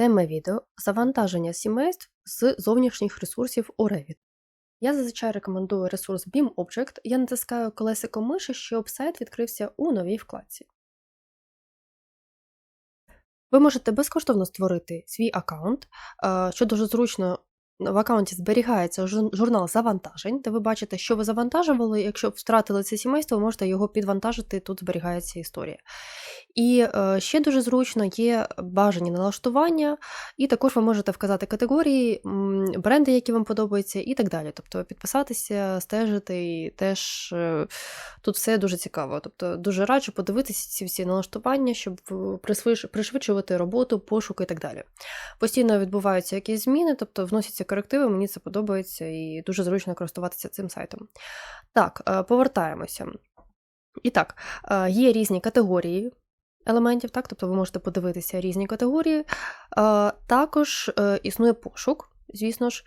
Тема відео завантаження сімейств з зовнішніх ресурсів у Revit. Я зазвичай рекомендую ресурс BeamObject. Я натискаю колесико миші, щоб сайт відкрився у новій вкладці. Ви можете безкоштовно створити свій аккаунт, е, що дуже зручно. В аккаунті зберігається журнал завантажень, де ви бачите, що ви завантажували. Якщо втратили це сімейство, ви можете його підвантажити, тут зберігається історія. І е, ще дуже зручно є бажані налаштування, і також ви можете вказати категорії, бренди, які вам подобаються, і так далі. Тобто підписатися, стежити, і теж е, тут все дуже цікаво. Тобто дуже раджу подивитися ці всі налаштування, щоб е, пришвидшувати роботу, пошук і так далі. Постійно відбуваються якісь зміни, тобто вносяться корективи, мені це подобається і дуже зручно користуватися цим сайтом. Так, е, повертаємося. І так, е, є різні категорії елементів, так, тобто ви можете подивитися різні категорії. Е, Також існує пошук. Звісно ж,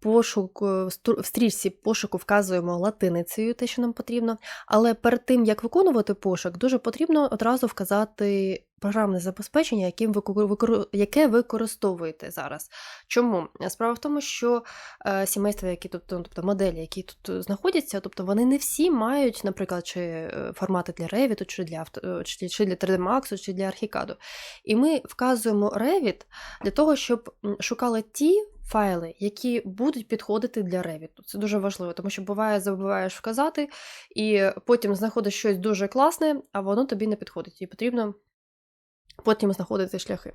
пошук в стрічці пошуку вказуємо латиницею, те, що нам потрібно. Але перед тим, як виконувати пошук, дуже потрібно одразу вказати програмне забезпечення, яким ви, яке ви використовуєте зараз. Чому? Справа в тому, що е, сімейства, які ну, тобто моделі, які тут знаходяться, тобто вони не всі мають, наприклад, чи е, формати для Revit, чи для, чи, чи для 3D Max, чи для Archicad. І ми вказуємо Revit для того, щоб шукали ті файли, які будуть підходити для Revit. Це дуже важливо, тому що буває, забуваєш вказати, і потім знаходиш щось дуже класне, а воно тобі не підходить. І потрібно потім знаходити шляхи.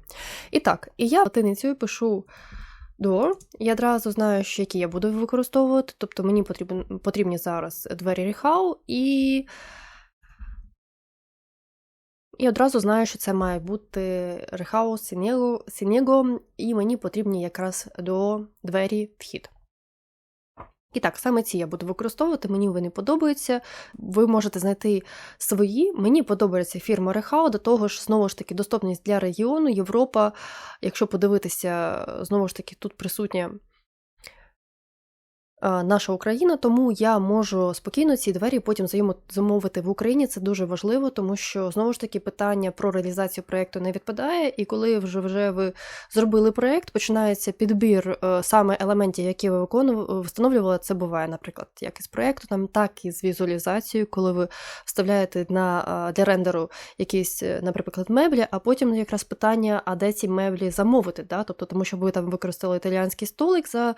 І так, і я латиницею пишу door. Я одразу знаю, що які я буду використовувати. Тобто мені потрібен, потрібні зараз двері Rehau і. І одразу знаю, що це має бути Rehau Сінєго, Сінєго, і мені потрібні якраз до двері вхід. І так, саме ці я буду використовувати, мені вони подобаються. Ви можете знайти свої. Мені подобається фірма Рехау, до того ж, знову ж таки, доступність для регіону, Європа. Якщо подивитися, знову ж таки, тут присутня наша Україна, тому я можу спокійно ці двері потім замовити в Україні. Це дуже важливо, тому що знову ж таки питання про реалізацію проєкту не відпадає. І коли вже вже ви зробили проєкт, починається підбір е, саме елементів, які ви виконували, встановлювали. Це буває, наприклад, як із проєкту, там так і з візуалізацією, коли ви вставляєте на для рендеру якісь, е, наприклад, меблі, а потім якраз питання, а де ці меблі замовити, да? тобто, тому що ви там використали італіанський столик за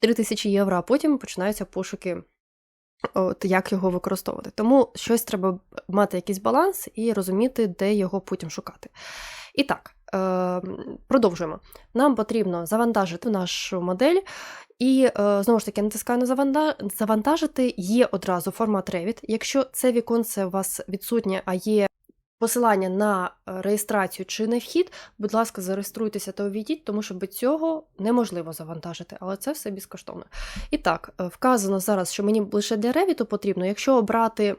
3000 євро, а потім починаються пошуки. От як його використовувати. Тому щось треба мати якийсь баланс і розуміти, де його потім шукати. І так, е, продовжуємо. Нам потрібно завантажити нашу модель, і е, знову ж таки натискаю на завантажити. Є одразу формат Revit. Якщо це віконце у вас відсутнє, а є посилання на е, реєстрацію чи на вхід, будь ласка, зареєструйтеся та увійдіть, тому що без цього неможливо завантажити, але це все безкоштовно. І так, е, вказано зараз, що мені лише для Revit потрібно. Якщо обрати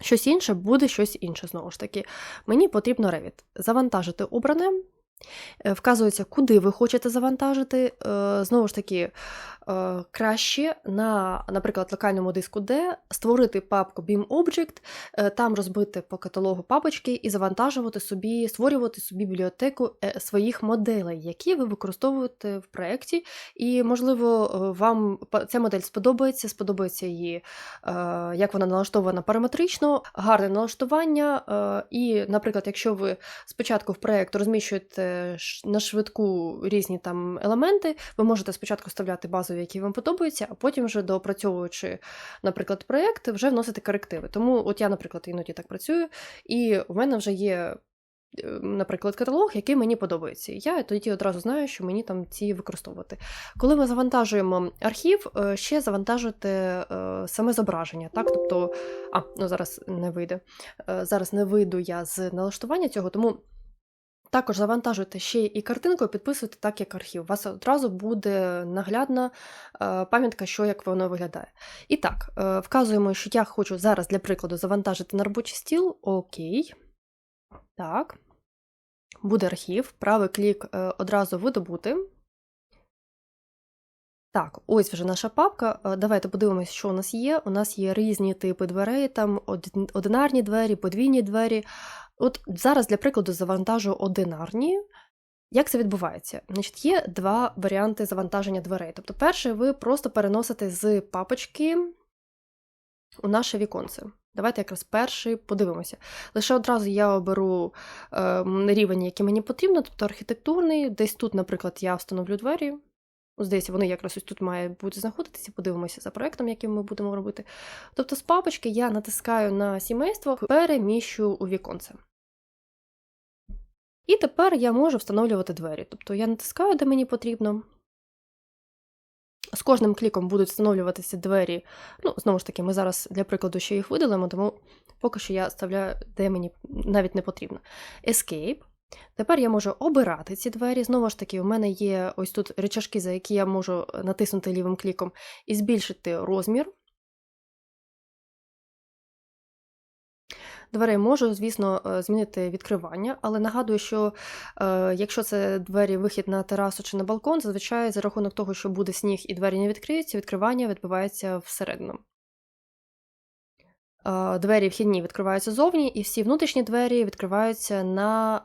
щось інше, буде щось інше знову ж таки. Мені потрібно Revit. Завантажити обране. Е, Вказується, куди ви хочете завантажити. Знову ж таки, краще на, наприклад, локальному диску D створити папку BeamObject, е, там розбити по каталогу папочки і завантажувати собі, створювати собі бібліотеку е, своїх моделей, які ви використовуєте в проєкті. І, можливо, е, вам ця модель сподобається, сподобається її, е, як вона налаштована параметрично, гарне налаштування. е, І, наприклад, якщо ви спочатку в проєкт розміщуєте на швидку різні там елементи, ви можете спочатку вставляти базові, які вам подобаються, а потім вже доопрацьовуючи, наприклад, проєкт, вже вносити корективи. Тому, от я, наприклад, іноді так працюю, і в мене вже є. е, Наприклад, каталог, який мені подобається. Я тоді одразу знаю, що мені там ці використовувати. Коли ми завантажуємо архів, е, ще завантажуйте е, саме зображення. Так? Тобто, а, ну зараз не вийде. Е, Зараз не вийду я з налаштування цього, тому також завантажуйте ще і картинку, і підписуйте так, як архів. У вас одразу буде наглядна е, пам'ятка, що як воно виглядає. І так, е, вказуємо, що я хочу зараз для прикладу завантажити на робочий стіл. Окей. Так. Буде архів, правий клік е, одразу видобути. Так, ось вже наша папка. Давайте подивимося, що у нас є. У нас є різні типи дверей, там одинарні двері, подвійні двері. От зараз для прикладу завантажу одинарні. Як це відбувається? Значить, Є два варіанти завантаження дверей. Тобто, перший, ви просто переносите з папочки у наше віконце. Давайте якраз перший подивимося. Лише одразу я оберу е, рівень, який мені потрібно, тобто архітектурний. Десь тут, наприклад, я встановлю двері. Здається, вони якраз ось тут мають бути знаходитися, подивимося за проєктом, яким ми будемо робити. Тобто, з папочки я натискаю на сімейство, переміщу у віконце. І тепер я можу встановлювати двері. Тобто я натискаю, де мені потрібно. З кожним кліком будуть встановлюватися двері. Ну, знову ж таки, ми зараз для прикладу ще їх видалимо, тому поки що я ставляю, де мені навіть не потрібно. Escape. Тепер я можу обирати ці двері. Знову ж таки, у мене є ось тут речашки, за які я можу натиснути лівим кліком і збільшити розмір. Дверей можу, звісно, е, змінити відкривання, але нагадую, що е, якщо це двері вихід на терасу чи на балкон, зазвичай за рахунок того, що буде сніг і двері не відкриються, відкривання відбувається всередину. Е, двері вхідні відкриваються зовні, і всі внутрішні двері відкриваються на,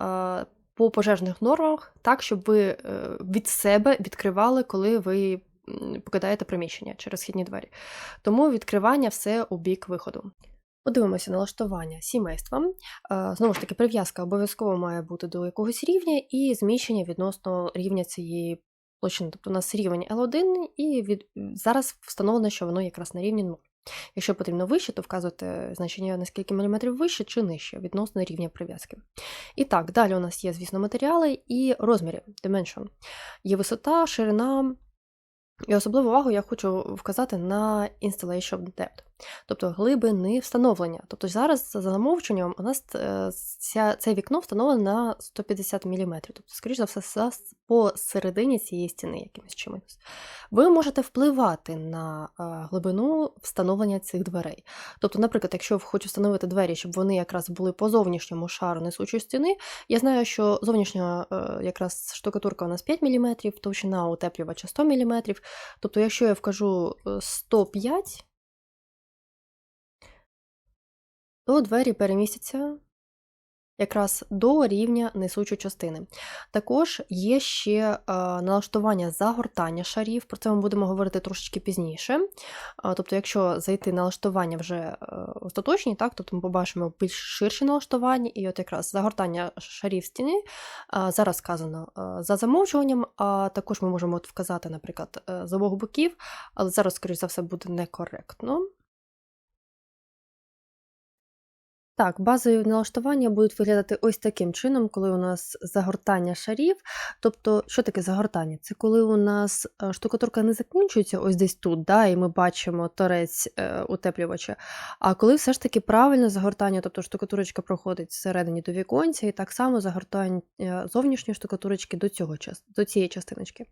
е, по пожежних нормах, так, щоб ви е, від себе відкривали, коли ви покидаєте приміщення через східні двері. Тому відкривання все у бік виходу. Подивимося налаштування сімейства. Знову ж таки, прив'язка обов'язково має бути до якогось рівня і зміщення відносно рівня цієї площини. Тобто у нас рівень L1, і від... зараз встановлено, що воно якраз на рівні 0. Якщо потрібно вище, то вказувати значення на скільки міліметрів вище чи нижче відносно рівня прив'язки. І так, далі у нас є, звісно, матеріали і розміри dimension. Є висота, ширина. І особливу увагу я хочу вказати на installation depth тобто глибини встановлення. Тобто зараз за замовченням у нас е, ця, це вікно встановлене на 150 мм, тобто, скоріш за все, посередині цієї стіни якимось чимось. Ви можете впливати на е, глибину встановлення цих дверей. Тобто, наприклад, якщо хочу встановити двері, щоб вони якраз були по зовнішньому шару несучої стіни, я знаю, що зовнішня е, якраз штукатурка у нас 5 мм, товщина утеплювача 100 мм. Тобто, якщо я вкажу 105 то двері перемістяться якраз до рівня несучої частини. Також є ще е, налаштування загортання шарів, про це ми будемо говорити трошечки пізніше. Тобто, якщо зайти налаштування вже е, остаточні, так, тобто ми побачимо більш ширші налаштування, і от якраз загортання шарів стіни зараз сказано е, за замовчуванням, а також ми можемо от вказати, наприклад, з обох боків, але зараз, скоріш за все, буде некоректно. Так, базові налаштування будуть виглядати ось таким чином, коли у нас загортання шарів. Тобто, що таке загортання? Це коли у нас е, штукатурка не закінчується ось десь тут, да, і ми бачимо торець е, утеплювача. А коли все ж таки правильне загортання, тобто штукатурочка проходить всередині до віконця, і так само загортання зовнішньої штукатурочки до цього, до цієї частиночки.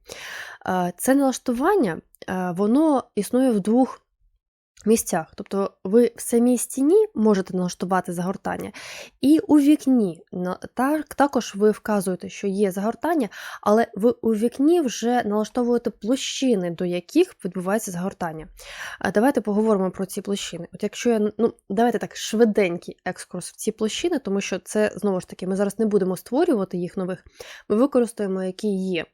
Е, це налаштування, воно існує в двох місцях. Тобто ви в самій стіні можете налаштувати загортання, і у вікні так, також ви вказуєте, що є загортання, але ви у вікні вже налаштовуєте площини, до яких відбувається загортання. Давайте поговоримо про ці площини. От якщо я, ну, Давайте так, швиденький екскурс в ці площини, тому що це, знову ж таки, ми зараз не будемо створювати їх нових, ми використаємо, які є.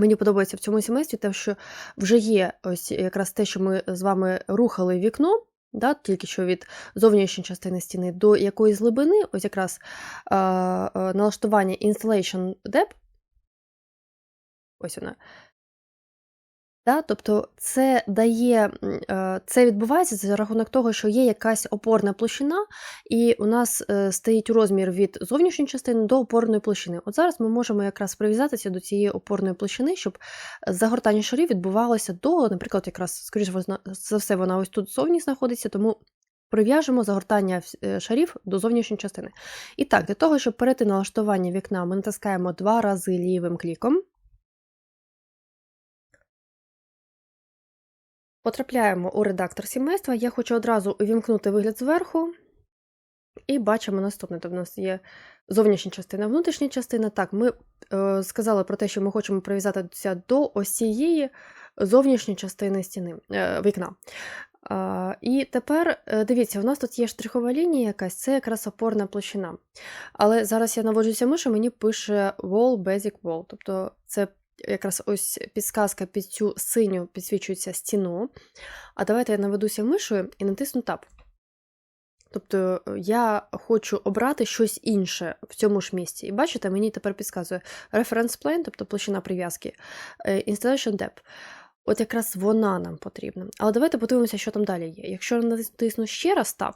Мені подобається в цьому сімействі те, що вже є ось якраз те, що ми з вами рухали вікно, да, тільки що від зовнішньої частини стіни до якоїсь глибини, ось якраз е, е, налаштування Installation Depth, ось вона. Да? Тобто це дає, е, це відбувається за рахунок того, що є якась опорна площина, і у нас е, стоїть розмір від зовнішньої частини до опорної площини. От зараз ми можемо якраз прив'язатися до цієї опорної площини, щоб загортання шарів відбувалося до, наприклад, якраз, скоріш за все, вона ось тут зовні знаходиться, тому. Прив'яжемо загортання е, шарів до зовнішньої частини. І так, для того, щоб перейти на налаштування вікна, ми натискаємо два рази лівим кліком. Потрапляємо у редактор сімейства. Я хочу одразу увімкнути вигляд зверху. І бачимо наступне. Тобто у нас є зовнішня частина, внутрішня частина. Так, ми е, сказали про те, що ми хочемо прив'язатися до ось цієї зовнішньої частини стіни, е, вікна. А, І тепер е, дивіться, у нас тут є штрихова лінія якась, це якраз опорна площина. Але зараз я наводжуся мишу, мені пише Wall Basic Wall. Тобто це якраз ось підсказка під цю синю підсвічується стіну. А давайте я наведуся мишою і натисну Tab. Тобто е, я хочу обрати щось інше в цьому ж місці. І бачите, мені тепер підказує Reference Plane, тобто площина прив'язки, е, Installation Depth. От якраз вона нам потрібна. Але давайте подивимося, що там далі є. Якщо натисну ще раз Tab,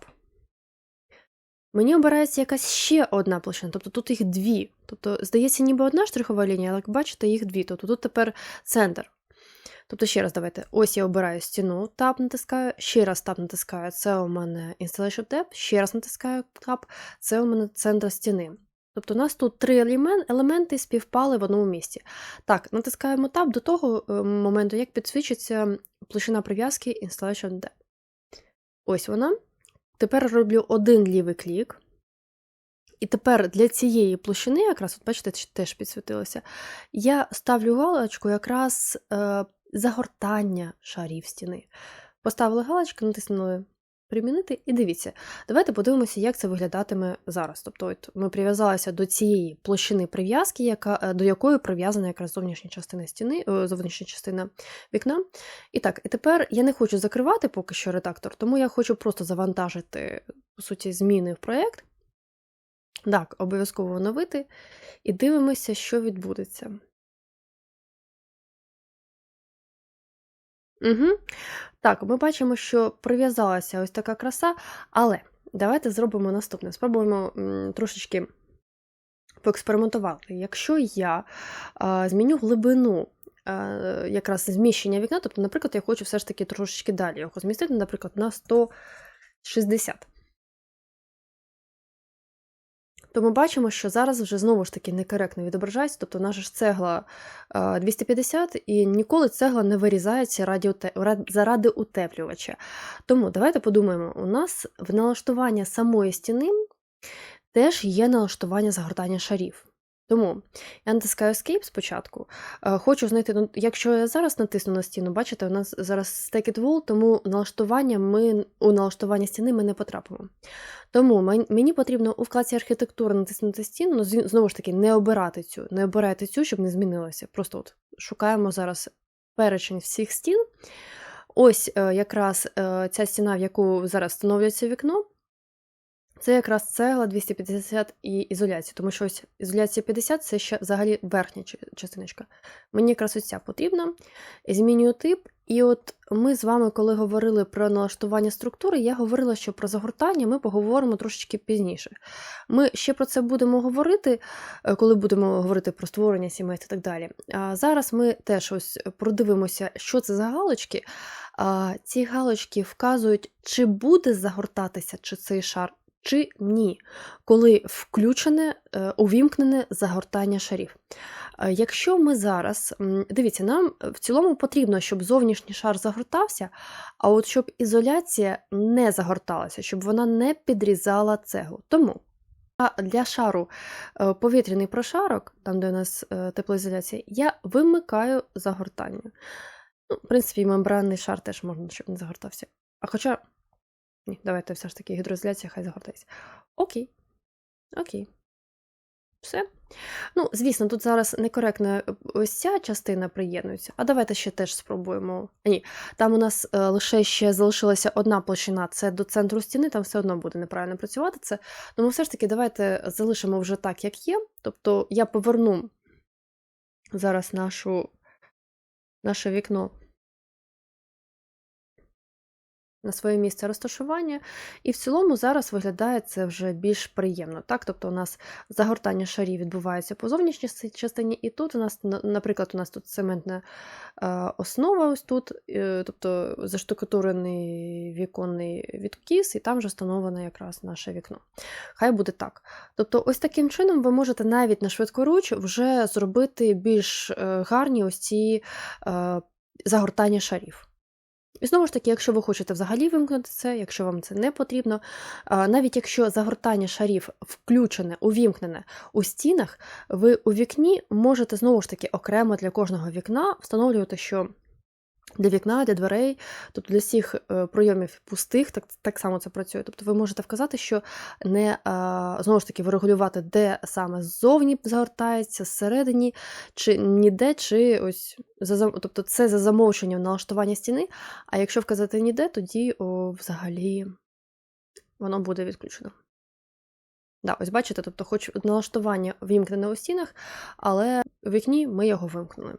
мені обирається якась ще одна площина, тобто тут їх дві. Тобто, здається, ніби одна штрихова лінія, але як бачите, їх дві. Тобто тут тепер центр. Тобто, ще раз давайте. Ось я обираю стіну, Tab натискаю, ще раз Tab натискаю, це у мене Installation Tab, ще раз натискаю Tab, це у мене центр стіни. Тобто у нас тут три елементи співпали в одному місці. Так, натискаємо Tab до того е, моменту, як підсвічиться площина прив'язки Installation Depth. Ось вона. Тепер роблю один лівий клік. І тепер для цієї площини, якраз, от бачите, теж підсвітилося, я ставлю галочку якраз е, загортання шарів стіни. Поставили галочку, натиснули примінити, і дивіться, давайте подивимося, як це виглядатиме зараз. Тобто, от ми прив'язалися до цієї площини прив'язки, яка, е, до якої прив'язана якраз зовнішня частина стіни, о, зовнішня частина вікна. І так, і тепер я не хочу закривати поки що редактор, тому я хочу просто завантажити, по суті, зміни в проєкт. Так, обов'язково оновити, і дивимося, що відбудеться. Угу. Так, ми бачимо, що прив'язалася ось така краса, але давайте зробимо наступне. Спробуємо м, трошечки поекспериментувати. Якщо я а, зміню глибину якраз зміщення вікна, тобто, наприклад, я хочу все ж таки трошечки далі його змістити, наприклад, на 160 то ми бачимо, що зараз вже знову ж таки некоректно відображається, тобто наша ж цегла 250, і ніколи цегла не вирізається заради утеплювача. Тому давайте подумаємо: у нас в налаштування самої стіни теж є налаштування загортання шарів. Тому я натискаю Escape спочатку. Е, хочу знайти, ну, якщо я зараз натисну на стіну, бачите, у нас зараз Stack it Wall, тому налаштування ми, у налаштування стіни ми не потрапимо. Тому мені потрібно у вкладці архітектури натиснути стіну, ну, знову ж таки, не обирати цю, не обирайте цю, щоб не змінилося. Просто от шукаємо зараз перечень всіх стін. Ось е, якраз е, ця стіна, в яку зараз встановлюється вікно. Це якраз цегла 250 і ізоляція, тому що ось ізоляція 50 це ще взагалі верхня частиночка. Мені якраз ось ця потрібна. Змінюю тип. І от ми з вами, коли говорили про налаштування структури, я говорила, що про загортання ми поговоримо трошечки пізніше. Ми ще про це будемо говорити, е, коли будемо говорити про створення сімейств і так далі. А зараз ми теж ось продивимося, що це за галочки. А Ці галочки вказують, чи буде загортатися чи цей шар чи ні, коли включене, е, увімкнене загортання шарів. Е, якщо ми зараз, дивіться, нам в цілому потрібно, щоб зовнішній шар загортався, а от щоб ізоляція не загорталася, щоб вона не підрізала цеглу. Тому для шару е, повітряний прошарок, там де у нас теплоізоляція, я вимикаю загортання. Ну, В принципі, мембранний шар теж можна, щоб не загортався. А хоча. Ні, давайте все ж таки гідроізоляція, хай загортається. Окей. Окей. Все. Ну, звісно, тут зараз некоректна е, ось ця частина приєднується, а давайте ще теж спробуємо. Ні, там у нас е, лише ще залишилася одна площина, це до центру стіни, там все одно буде неправильно працювати це. Тому все ж таки, давайте залишимо вже так, як є. Тобто я поверну зараз нашу, наше вікно на своє місце розташування, і в цілому зараз виглядає це вже більш приємно. Так? Тобто у нас загортання шарів відбувається по зовнішній частині, і тут у нас, наприклад, у нас тут цементна е, основа, ось тут, е, тобто заштукатурений віконний відкіс, і там вже встановлено якраз наше вікно. Хай буде так. Тобто, ось таким чином ви можете навіть на швидкоруч вже зробити більш е, гарні ось ці загортання шарів. І знову ж таки, якщо ви хочете взагалі вимкнути це, якщо вам це не потрібно, навіть якщо загортання шарів включене, увімкнене у стінах, ви у вікні можете знову ж таки окремо для кожного вікна встановлювати, що для вікна, для дверей, тобто для всіх е, пройомів пустих, так так само це працює. Тобто ви можете вказати, що не знову ж таки вирегулювати, де саме ззовні загортається, зсередині, чи ніде, чи ось за тобто це за замовченням налаштування стіни. А якщо вказати ніде, тоді о, взагалі воно буде відключено. Да, Ось бачите, тобто, хоч налаштування вимкнене у стінах, але у вікні ми його вимкнули.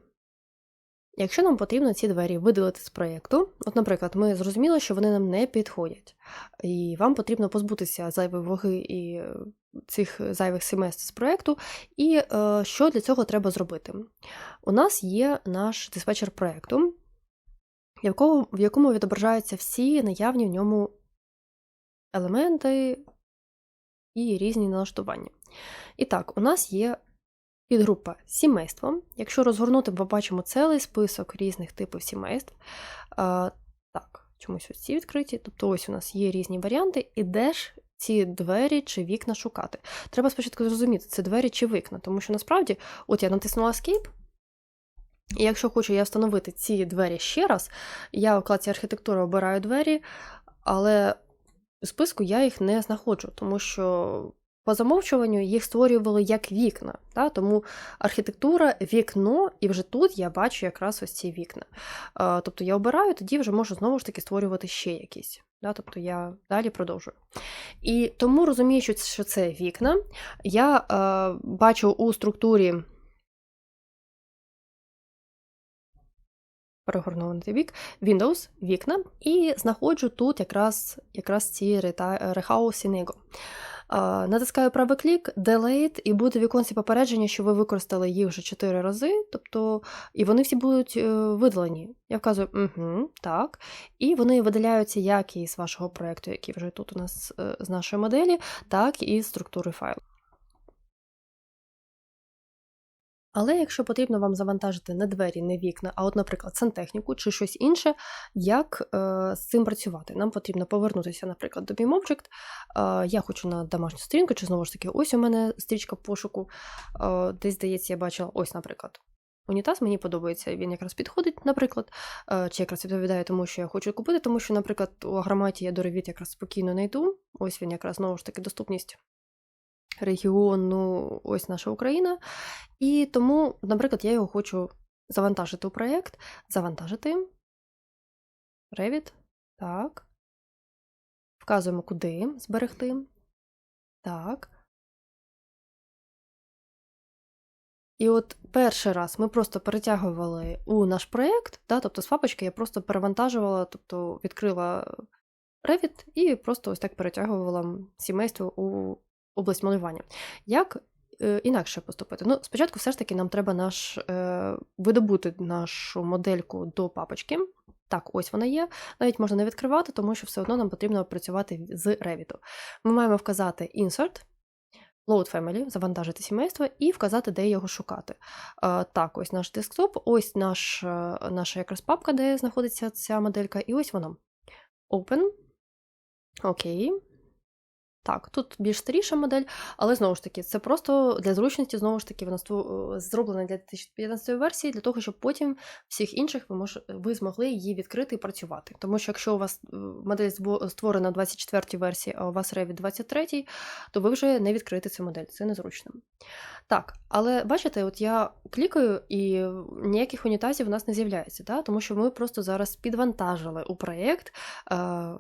Якщо нам потрібно ці двері видалити з проєкту, от, наприклад, ми зрозуміли, що вони нам не підходять, і вам потрібно позбутися зайвої ваги і е, цих зайвих семестр з проєкту, і е, що для цього треба зробити? У нас є наш диспетчер проєкту, в якому відображаються всі наявні в ньому елементи і різні налаштування. І так, у нас є Підгрупа сімейство. Якщо розгорнути, ми бачимо цілий список різних типів сімейств. Так, чомусь ось ці відкриті. Тобто ось у нас є різні варіанти, і де ж ці двері чи вікна шукати. Треба спочатку зрозуміти, це двері чи вікна, тому що насправді, от я натиснула Escape, і якщо хочу я встановити ці двері ще раз, я в вкладці архітектура обираю двері, але в списку я їх не знаходжу, тому що по замовчуванню їх створювали як вікна, та? тому архітектура, вікно, і вже тут я бачу якраз ось ці вікна. Е, тобто я обираю, тоді вже можу знову ж таки створювати ще якісь. Да? Тобто я далі продовжую. І тому, розуміючи, що це вікна, я е, бачу у структурі. Той бік, Windows, вікна, і знаходжу тут якраз якраз ці Rehouse Sinego. Натискаю правий клік, Delete, і буде віконці попередження, що ви використали їх вже 4 рази, тобто, і вони всі будуть е, видалені. Я вказую, угу, так. І вони видаляються як із вашого проєкту, який вже тут у нас е, з нашої моделі, так і з структури файлу. Але якщо потрібно вам завантажити не двері, не вікна, а, от, наприклад, сантехніку чи щось інше, як е, з цим працювати? Нам потрібно повернутися, наприклад, до BeamObject. Е, я хочу на домашню сторінку, чи знову ж таки, ось у мене стрічка пошуку. Е, десь, здається, я бачила, ось, наприклад. Унітаз мені подобається, він якраз підходить, наприклад, е, чи якраз відповідає тому, що я хочу купити, тому що, наприклад, у агроматі я до Revit якраз спокійно знайду. Ось він якраз знову ж таки доступність регіону, ось наша Україна. І тому, наприклад, я його хочу завантажити у проєкт, завантажити. Revit. Так. Вказуємо, куди зберегти. Так. І от перший раз ми просто перетягували у наш проєкт, да, тобто з папочки я просто перевантажувала, тобто відкрила Revit і просто ось так перетягувала сімейство у область малювання. Як е, інакше поступити? Ну, спочатку, все ж таки, нам треба наш е, видобути нашу модельку до папочки. Так, ось вона є. Навіть можна не відкривати, тому що все одно нам потрібно працювати з Revit. Ми маємо вказати Insert, Load Family, завантажити сімейство і вказати, де його шукати. Е, так, ось наш десктоп, ось наш, е, наша якраз папка, де знаходиться ця моделька, і ось вона. Open. Окей. Так, тут більш старіша модель, але знову ж таки, це просто для зручності, знову ж таки, вона е, зроблена для 2015 версії, для того, щоб потім всіх інших ви мож... ви змогли її відкрити і працювати. Тому що якщо у вас е, модель створена 24 версії, а у вас Revit 23, то ви вже не відкрите цю модель, це незручно. Так, але бачите, от я клікаю, і ніяких унітазів у нас не з'являється, да? тому що ми просто зараз підвантажили у проєкт е,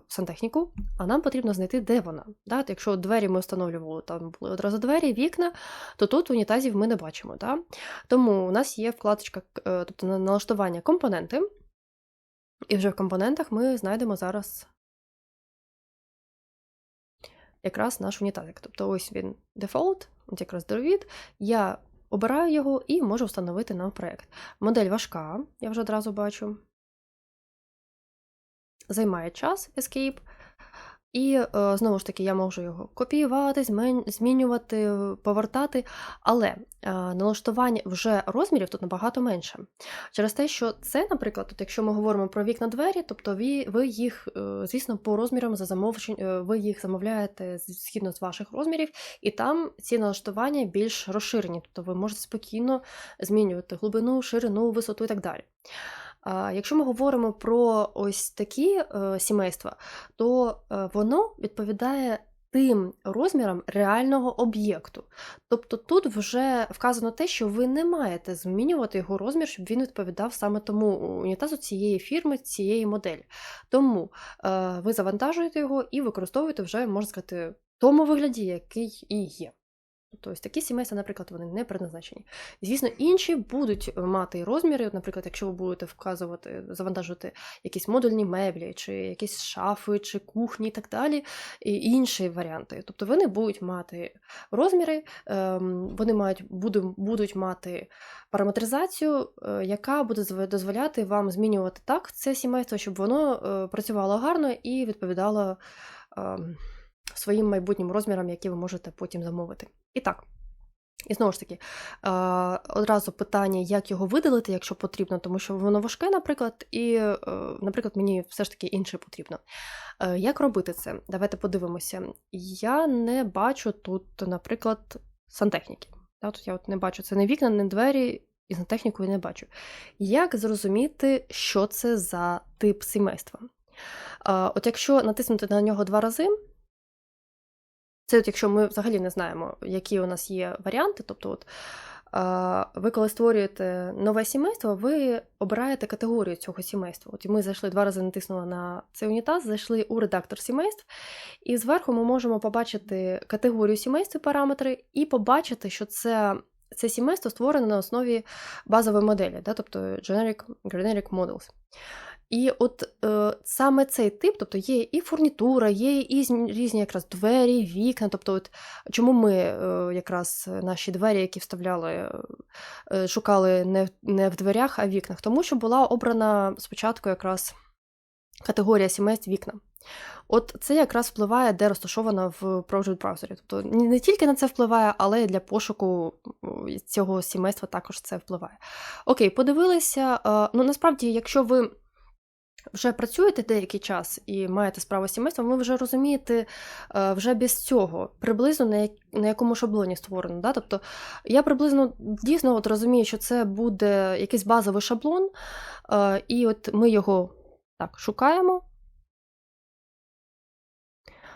сантехніку, а нам потрібно знайти, де вона. Да? Якщо двері ми встановлювали, там були одразу двері, вікна, то тут унітазів ми не бачимо. Да? Тому у нас є вкладочка, е, тобто налаштування компоненти, і вже в компонентах ми знайдемо зараз. Якраз наш унітазик. Тобто ось він дефолт, от якраз Drovit. Я обираю його і можу встановити нам проєкт. Модель важка, я вже одразу бачу. Займає час Escape. І е, знову ж таки, я можу його копіювати, змінювати, повертати, але е, налаштування вже розмірів тут набагато менше. Через те, що це, наприклад, тут, якщо ми говоримо про вікна двері, тобто ви, ви їх, е, звісно, по розмірам за замовчень, ви їх замовляєте згідно з ваших розмірів, і там ці налаштування більш розширені, тобто ви можете спокійно змінювати глибину, ширину, висоту і так далі. Якщо ми говоримо про ось такі е, сімейства, то е, воно відповідає тим розмірам реального об'єкту. Тобто тут вже вказано те, що ви не маєте змінювати його розмір, щоб він відповідав саме тому унітазу цієї фірми, цієї моделі. Тому е, ви завантажуєте його і використовуєте вже, можна сказати, в тому вигляді, який і є. Тобто такі сімейства, наприклад, вони не предназначені. Звісно, інші будуть мати розміри, наприклад, якщо ви будете вказувати, завантажувати якісь модульні меблі, чи якісь шафи, чи кухні і так далі, і інші варіанти. Тобто вони будуть мати розміри, ем, вони мають, будуть мати параметризацію, е, яка буде дозволяти вам змінювати так це сімейство, щоб воно е, працювало гарно і відповідало. Ем, своїм майбутнім розмірам, які ви можете потім замовити. І так. І знову ж таки, одразу питання, як його видалити, якщо потрібно, тому що воно важке, наприклад, і, е, наприклад, мені все ж таки інше потрібно. Е, як робити це? Давайте подивимося. Я не бачу тут, наприклад, сантехніки. Тут я от не бачу це не вікна, не двері, і сантехніку я не бачу. Як зрозуміти, що це за тип сімейства? От якщо натиснути на нього два рази, це от якщо ми взагалі не знаємо, які у нас є варіанти. Тобто, от, ви, коли створюєте нове сімейство, ви обираєте категорію цього сімейства. От ми зайшли два рази, натиснули на цей унітаз, зайшли у редактор сімейств, і зверху ми можемо побачити категорію сімейств, параметри, і побачити, що це. Це сімейство створене на основі базової моделі, да, тобто Generic Generic Models. І от е, саме цей тип, тобто є і фурнітура, є і різні якраз двері, вікна. Тобто, от чому ми е, якраз наші двері, які вставляли, е, шукали не, не в дверях, а в вікнах, тому що була обрана спочатку якраз категорія сімейств вікна. От це якраз впливає, де розташована в Project браузері. Тобто не тільки на це впливає, але і для пошуку цього сімейства також це впливає. Окей, подивилися. Е, ну насправді, якщо ви вже працюєте деякий час і маєте справу з сімейством, ви вже розумієте е, вже без цього приблизно на якому шаблоні створено. Да? Тобто я приблизно дійсно от розумію, що це буде якийсь базовий шаблон, е, і от ми його так шукаємо.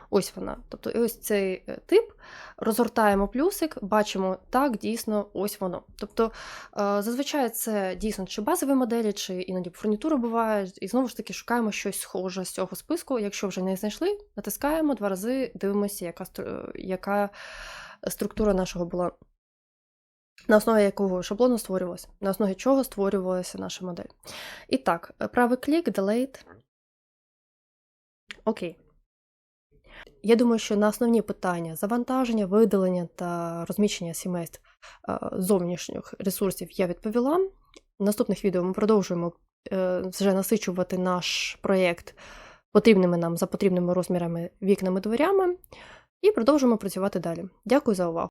Ось вона. Тобто, ось цей е, тип, розгортаємо плюсик, бачимо, так, дійсно, ось воно. Тобто, е, зазвичай це дійсно чи базові моделі, чи іноді фурнітура буває, і знову ж таки шукаємо щось схоже з цього списку. Якщо вже не знайшли, натискаємо два рази, дивимося, яка, яка структура нашого була. На основі якого шаблону створювалося, на основі чого створювалася наша модель. І так, правий клік, Delete. Окей. Я думаю, що на основні питання завантаження, видалення та розміщення сімейств е, зовнішніх ресурсів я відповіла. В наступних відео ми продовжуємо е, вже насичувати наш проєкт потрібними нам за потрібними розмірами вікнами дверями і продовжуємо працювати далі. Дякую за увагу!